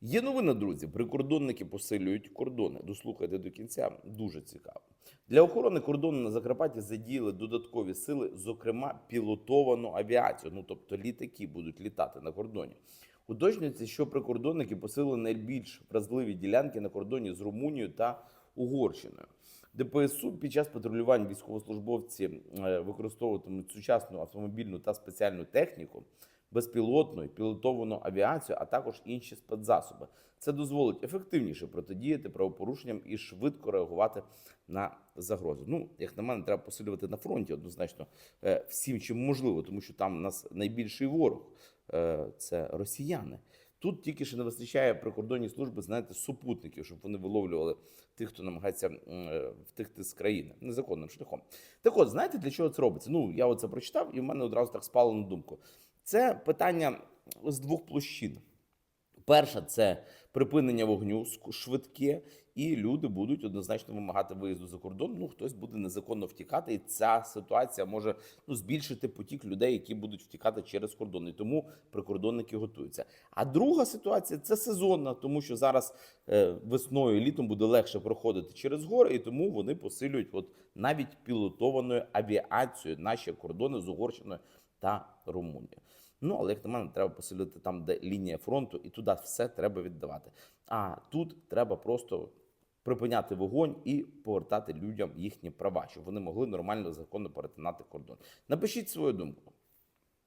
Є новина, друзі. Прикордонники посилюють кордони. Дослухайте до кінця. Дуже цікаво. Для охорони кордону на Закарпатті задіяли додаткові сили, зокрема пілотовану авіацію. Ну тобто літаки будуть літати на кордоні. Уточнюється, що прикордонники посилили найбільш вразливі ділянки на кордоні з Румунією та Угорщиною. ДПСУ під час патрулювань військовослужбовці е, використовуватимуть сучасну автомобільну та спеціальну техніку, безпілотну і пілотовану авіацію, а також інші спецзасоби. Це дозволить ефективніше протидіяти правопорушенням і швидко реагувати на загрози. Ну, як на мене, треба посилювати на фронті однозначно е, всім, чим можливо, тому що там у нас найбільший ворог е, це росіяни. Тут тільки ще не вистачає прикордонні служби, знаєте, супутників, щоб вони виловлювали тих, хто намагається е, втекти з країни незаконним шляхом. Так от, знаєте, для чого це робиться? Ну, я оце прочитав, і в мене одразу так спало на думку. Це питання з двох площин. Перша це припинення вогню швидке, і люди будуть однозначно вимагати виїзду за кордон. Ну хтось буде незаконно втікати, і ця ситуація може ну збільшити потік людей, які будуть втікати через кордон. І тому прикордонники готуються. А друга ситуація це сезонна, тому що зараз е, весною і літом буде легше проходити через гори, і тому вони посилюють от навіть пілотованою авіацією наші кордони з Угорщиною та Румунією. Ну, але як на мене, треба посилити там, де лінія фронту, і туди все треба віддавати. А тут треба просто припиняти вогонь і повертати людям їхні права, щоб вони могли нормально законно перетинати кордон. Напишіть свою думку.